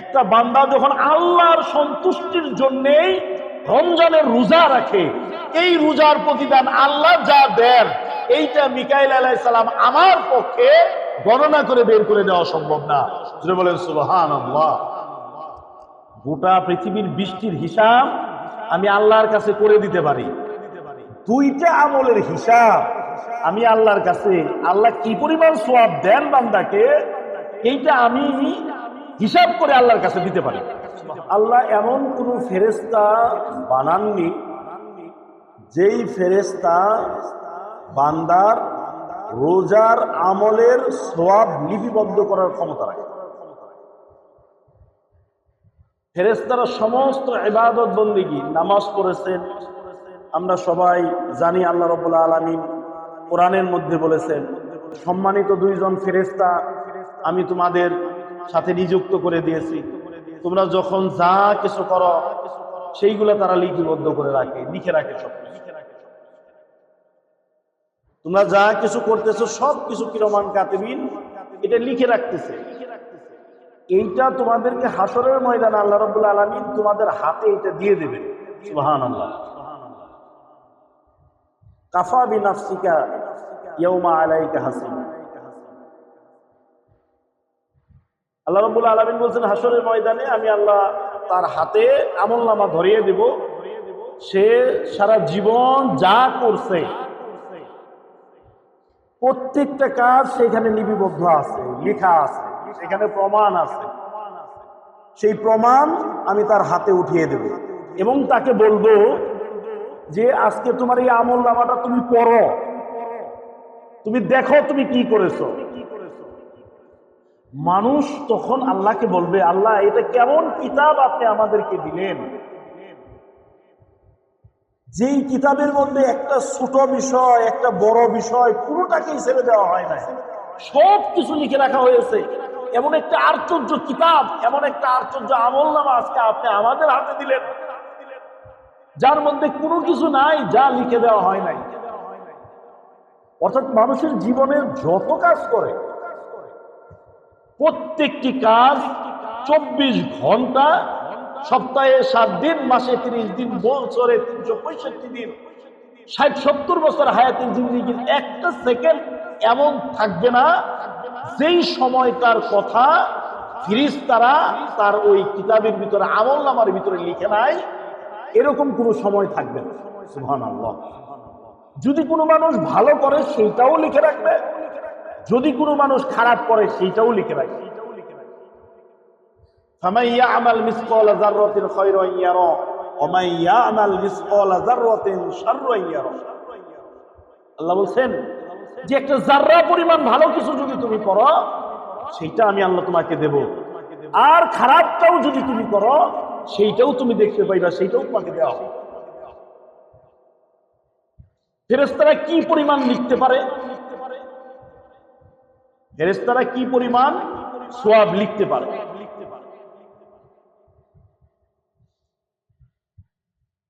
একটা বান্দা যখন আল্লাহর সন্তুষ্টির জন্যেই রমজানের রোজা রাখে, এই রোজার প্রতিদান আল্লাহ যা দেন, এইটা মিকাইল আলাহ সালাম আমার পক্ষে গণনা করে বের করে দেওয়া সম্ভব না। বলেন সুবহান গোটা পৃথিবীর বৃষ্টির হিসাব আমি আল্লাহর কাছে করে দিতে পারি। দুইটা আমলের হিসাব আমি আল্লাহর কাছে। আল্লাহ কি পরিমাণ সোয়াব দেন বান্দাকে, এইটা আমি হিসাব করে আল্লাহর কাছে দিতে পারি। আল্লাহ এমন কোন ফেরেস্তা বানাননি যেই ফেরেস্তা বান্দার রোজার আমলের সোয়াব লিপিবদ্ধ করার ক্ষমতা রাখে। ফেরেস্তারা সমস্ত ইবাদত বন্দিগি, নামাজ পড়েছেন। আমরা সবাই জানি আল্লাহ রবুল্লা আলমিন কোরআনের মধ্যে বলেছেন, সম্মানিত দুইজন ফেরেস্তা আমি তোমাদের সাথে নিযুক্ত করে দিয়েছি। তোমরা যখন যা কিছু করো, সেইগুলো তারা লিপিবদ্ধ করে রাখে, লিখে রাখে সব তোমরা যা কিছু করতেছো সব কিছু কিরমান কাতেবিন, এটা লিখে রাখতেছে। এইটা তোমাদেরকে হাসরের ময়দান আল্লাহ রবুল্লা আলমিন তোমাদের হাতে এটা দিয়ে দেবে সুবাহান আল্লাহ কাফা বিনাফসিকা ইয়ৌমা আলাইকা হাসিনা। আল্লাহ রবুল্লা আলমিন বলছেন হাসরের ময়দানে আমি আল্লাহ তার হাতে আমল নামা ধরিয়ে দেব। সে সারা জীবন যা করছে, প্রত্যেকটা কাজ সেখানে লিপিবদ্ধ আছে, লেখা আছে, সেখানে প্রমাণ আছে। সেই প্রমাণ আমি তার হাতে উঠিয়ে দেব। এবং তাকে বলব যে, আজকে তোমার এই আমল নামাটা তুমি পড়ো। তুমি দেখো তুমি কি করেছ। মানুষ তখন আল্লাহকে বলবে, আল্লাহ, এটা কেমন কিতাব আপনি আমাদেরকে দিলেন? যেই কিতাবের মধ্যে একটা ছোট বিষয়, একটা বড় বিষয় পুরোটাকেই ছেড়ে দেওয়া হয় না সব কিছু লিখে রাখা হয়েছে। এমন একটা আশ্চর্য কিতাব, এমন একটা আশ্চর্য আমল নামা আজকে আপনি আমাদের হাতে দিলেন। যার মধ্যে কোনো কিছু নাই, যা লিখে দেওয়া হয় নাই। অর্থাৎ মানুষের জীবনের যত কাজ করে প্রত্যেকটি কাজ চব্বিশ ঘণ্টা, সপ্তাহে সাত দিন, মাসে তিরিশ দিন, বছরে তিনশো পঁয়ষট্টি দিন। ষাট, সত্তর বছর হায়াতের জিন্দিগির একটা সেকেন্ড এমন থাকবে না, যেই সময়টার কথা ফিরিস তারা তার ওই কিতাবের ভিতরে, আমল নামার ভিতরে লিখে নাই, এরকম কোনো সময় থাকবে না। যদি কোনো মানুষ ভালো করে সেইটাও লিখে রাখবে যদি কোনো মানুষ খারাপ করে, সেইটাও লিখে রাখে। আমাল আমাল আল্লাহ বলছেন পরিমাণ ভালো কিছু যদি তুমি করো আমি আল্লাহ তোমাকে আর খারাপটাও যদি তুমি করো, সেইটাও তুমি দেখতে পাইবা, সেইটাও তোমাকে দেওয়া হবে। ফেরেস্তারা কি পরিমাণ লিখতে পারে? ফেরেস্তারা কি পরিমাণ সোয়াব লিখতে পারে?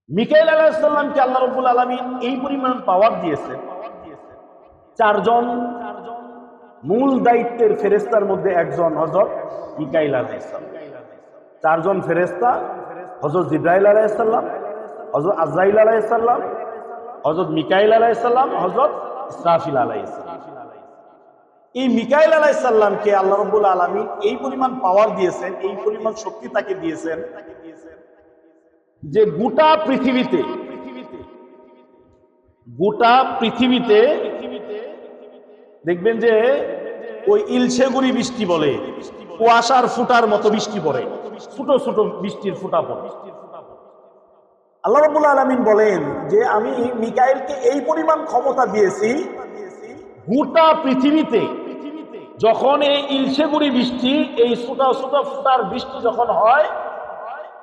মিকাইল আলাহিসাল্লামকে আল্লাহ রবুল আলমী এই পরিমাণ পাওয়ার দিয়েছেন চারজন মূল দায়িত্বের ফেরেস্তার মধ্যে একজন হজরত মিকাইল আলাহিসাল্লাম চারজন ফেরেস্তা হজরত জিব্রাইল আলাহিসাল্লাম হজরত আজরাইল আলাহিসাল্লাম হজরত মিকাইল আলাহিসাল্লাম হজরত ইসরাফিল আলাহিসাল্লাম এই মিকাইল আলাহিসাল্লামকে আল্লাহ রব্বুল আলমী এই পরিমাণ পাওয়ার দিয়েছেন, এই পরিমাণ শক্তি তাকে দিয়েছেন যে গোটা পৃথিবীতে গোটা পৃথিবীতে দেখবেন যে ওই ইলশেগুড়ি বৃষ্টি বলে, কুয়াশার ফুটার মতো বৃষ্টি পড়ে, ছোট ছোট বৃষ্টির ফুটা পড়ে। আল্লাহ রবুল্লা আলমিন বলেন যে আমি মিকাইলকে এই পরিমাণ ক্ষমতা দিয়েছি, গোটা পৃথিবীতে যখন এই ইলশেগুড়ি বৃষ্টি, এই ছোট ছোট ফুটার বৃষ্টি যখন হয়,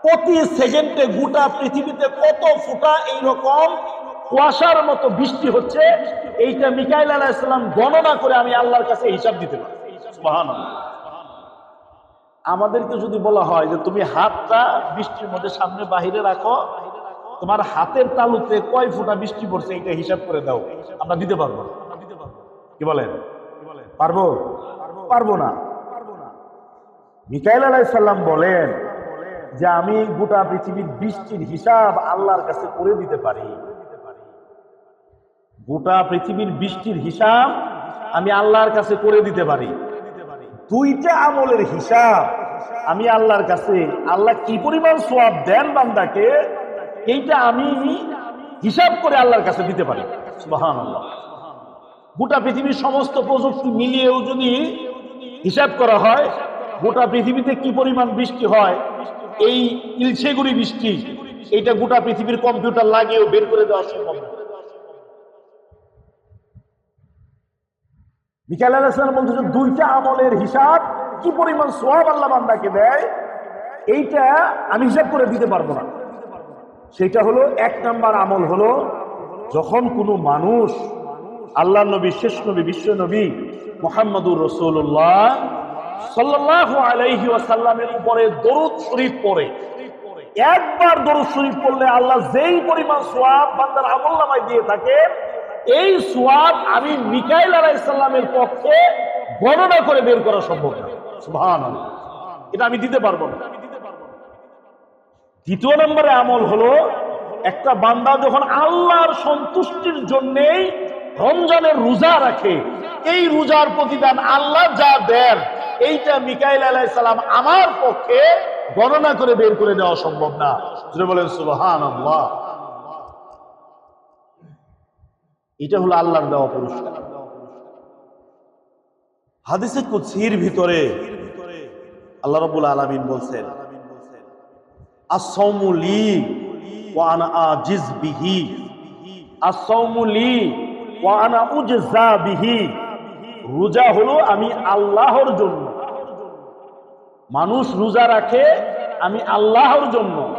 প্রতি সেকেন্ডে গোটা পৃথিবীতে কত ফুটা এইরকম কুয়াশার মতো বৃষ্টি হচ্ছে, এইটা মিকাইল আলাহিসাল্লাম গণনা করে আমি আল্লাহর কাছে হিসাব দিতে পারি। আমাদেরকে যদি বলা হয় যে তুমি হাতটা বৃষ্টির মধ্যে সামনে বাহিরে রাখো, তোমার হাতের তালুতে কয় ফুটা বৃষ্টি পড়ছে এটা হিসাব করে দাও, আমরা দিতে পারব। কি বলেন? পারব? পারব না। মিকাইল আলাইসাল্লাম বলেন যে আমি গোটা পৃথিবীর বৃষ্টির হিসাব আল্লাহর কাছে করে দিতে পারি। গোটা পৃথিবীর বৃষ্টির হিসাব আমি আল্লাহর কাছে করে দিতে পারি। দুইটা আমলের হিসাব আমি আল্লাহর কাছে। আল্লাহ কি পরিমাণ সোয়াব দেন বান্দাকে, এইটা আমি হিসাব করে আল্লাহর কাছে দিতে পারি। সুবাহান আল্লাহ গোটা পৃথিবীর সমস্ত প্রযুক্তি মিলিয়েও যদি হিসাব করা হয়, গোটা পৃথিবীতে কি পরিমাণ বৃষ্টি হয়, এই ইলছেগুড়ি বৃষ্টি, এইটা গোটা পৃথিবীর কম্পিউটার লাগিয়েও বের করে দেওয়া সম্ভব মিকাল আলাহিসাম বলতেছে দুইটা আমলের হিসাব কি পরিমাণ সোয়াব আল্লাহ বান্দাকে দেয়, এইটা আমি হিসাব করে দিতে পারব না। সেটা হলো, এক নাম্বার আমল হলো, যখন কোনো মানুষ আল্লাহ নবী, শেষ নবী, বিশ্ব নবী মোহাম্মদুর রসুল্লাহ সাল্লাহ আলাইহি ওয়াসাল্লামের উপরে দরুদ শরীফ পড়ে। একবার দরুদ শরীফ পড়লে আল্লাহ যেই পরিমাণ সোয়াব বান্দার আমল নামায় দিয়ে থাকে, এই সোয়াব আমি মিকাইল আলাইসাল্লামের পক্ষে গণনা করে বের করা সম্ভব না। সুবহান এটা আমি দিতে পারব না। দ্বিতীয় নম্বরে আমল হলো, একটা বান্দা যখন আল্লাহর সন্তুষ্টির জন্যেই রমজানের রোজা রাখে। এই রোজার প্রতিদান আল্লাহ যা দেন, এইটা মিকাইল আলাই সালাম আমার পক্ষে গণনা করে বের করে দেওয়া সম্ভব না। বলেন সুবহান আল্লাহ এটা হলো আল্লাহর দেওয়া পুরস্কার। হাদিসে কুৎসির ভিতরে আল্লাহ রবুল আলমিন বলছেন আসৌমুলি ওয়ানা আজিজ বিহি। আসৌমুলি রোজা হলো আমি আল্লাহর জন্য। মানুষ রোজা রাখে আমি আল্লাহর জন্য।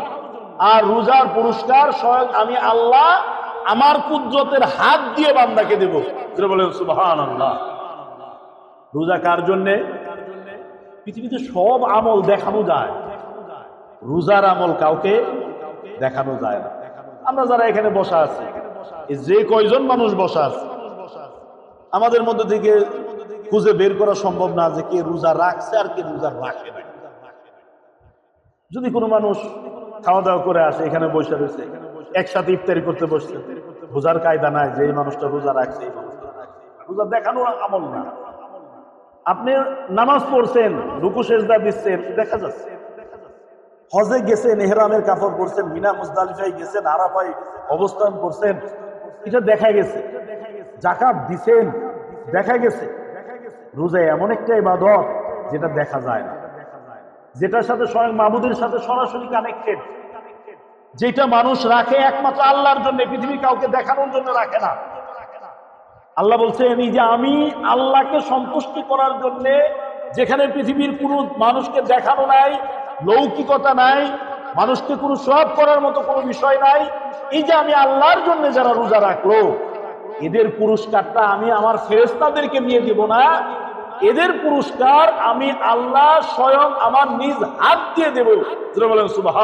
আর রোজার পুরস্কার স্বয়ং আমি আল্লাহ আমার কুদরতের হাত দিয়ে বান্দাকে দেব। বলেন সুবহান আল্লাহ রোজা কার জন্যে? পৃথিবীতে সব আমল দেখানো যায়। রোজার আমল কাউকে দেখানো যায় না। আমরা যারা এখানে বসা আছি যে কয়জন মানুষ বসা আছে, আমাদের মধ্যে থেকে খুঁজে বের করা সম্ভব না যে কে রোজা রাখছে আর কে রোজা রাখে না যদি কোনো মানুষ খাওয়া দাওয়া করে আসে, এখানে বসে রয়েছে, একসাথে ইফতারি করতে বসছে, রোজার কায়দা নাই যে এই মানুষটা রোজা রাখছে। রোজা দেখানো আমল না। আপনি নামাজ পড়ছেন, রুকু সেজদা দিচ্ছেন, দেখা যাচ্ছে। হজে গেছেন, এহরামের কাপড় করছেন মিনা মুজদালিফাই গেছেন আরাফাই অবস্থান করছেন। এটা দেখা গেছে। জাকাত দিছেন, দেখা গেছে। রোজা এমন একটা ইবাদত যেটা দেখা যায় না। যেটার সাথে স্বয়ং মাহবুদের সাথে সরাসরি কানেক্টেড যেটা মানুষ রাখে একমাত্র আল্লাহর জন্য পৃথিবী কাউকে দেখানোর জন্য রাখে না। আল্লাহ বলছেন, এই যে আমি আল্লাহকে সন্তুষ্টি করার জন্য যেখানে পৃথিবীর কোনো মানুষকে দেখানো নাই লৌকিকতা নাই, মানুষকে কোনো সব করার মতো কোনো বিষয় নাই। এই যে আমি আল্লাহর জন্য যারা রোজা রাখল, এদের পুরস্কারটা আমি আমার ফেরেস্তাদেরকে নিয়ে দিব না। এদের পুরস্কার আমি আল্লাহ স্বয়ং আমার নিজ হাত দিয়ে দেবো। বলেন সুবাহ